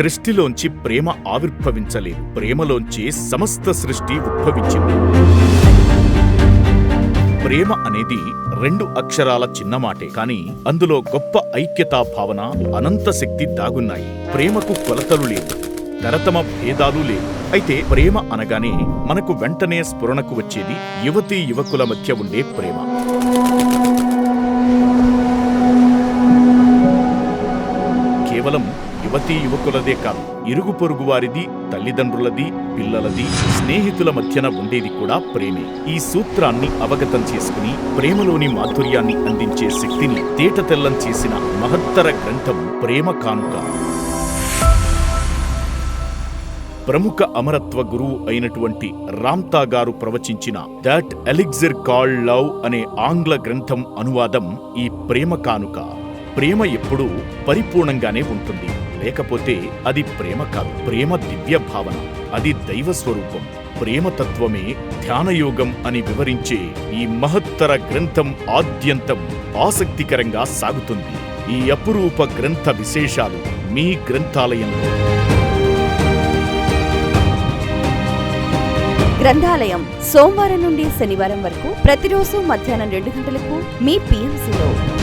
సృష్టిలోంచి ప్రేమ ఆవిర్భవించలేదు. ప్రేమలోంచి సమస్త సృష్టి ఉద్భవించింది. ప్రేమ అనేది రెండు అక్షరాల చిన్న మాటే కానీ అందులో గొప్ప ఐక్యతా భావన అనంత శక్తి దాగున్నాయి. ప్రేమకు కొలతలు లేవు తరతమ భేదాలు లేవు. అయితే ప్రేమ అనగానే మనకు వెంటనే స్ఫురణకు వచ్చేది యువతీ యువకుల మధ్య ఉండే ప్రేమ. కేవలం యువతీ యువకులదే కాదు ఇరుగు పొరుగు వారిది తల్లిదండ్రులది పిల్లలది స్నేహితుల మధ్యన ఉండేది కూడా ప్రేమే. ఈ సూత్రాన్ని అవగతం చేసుకుని ప్రేమలోని మాధుర్యాన్ని అందించే శక్తిని తేటతెల్లం చేసిన మహత్తర గ్రంథం ప్రేమ కానుక. ప్రముఖ అమరత్వ గురువు అయినటువంటి రామ్తా గారు ప్రవచించిన దాట్ ఎలిగ్జిర్ కాల్ లవ్ అనే ఆంగ్ల గ్రంథం అనువాదం ఈ ప్రేమ కానుక. ప్రేమ ఎప్పుడూ పరిపూర్ణంగానే ఉంటుంది. లేకపోతే అది ప్రేమ కాదు. ప్రేమ దివ్య భావన. అది దైవ స్వరూపం. ప్రేమతత్వమే ధ్యానయోగం అని వివరించే ఈ మహత్తర గ్రంథం ఆద్యంతం ఆసక్తికరంగా సాగుతుంది. ఈ అపురూప గ్రంథ విశేషాలు మీ గ్రంథాలయంలో. గ్రంథాలయం సోమవారం నుండి శనివారం వరకు ప్రతిరోజు మధ్యాహ్నం రెండు గంటలకు మీ పిఎంసీలో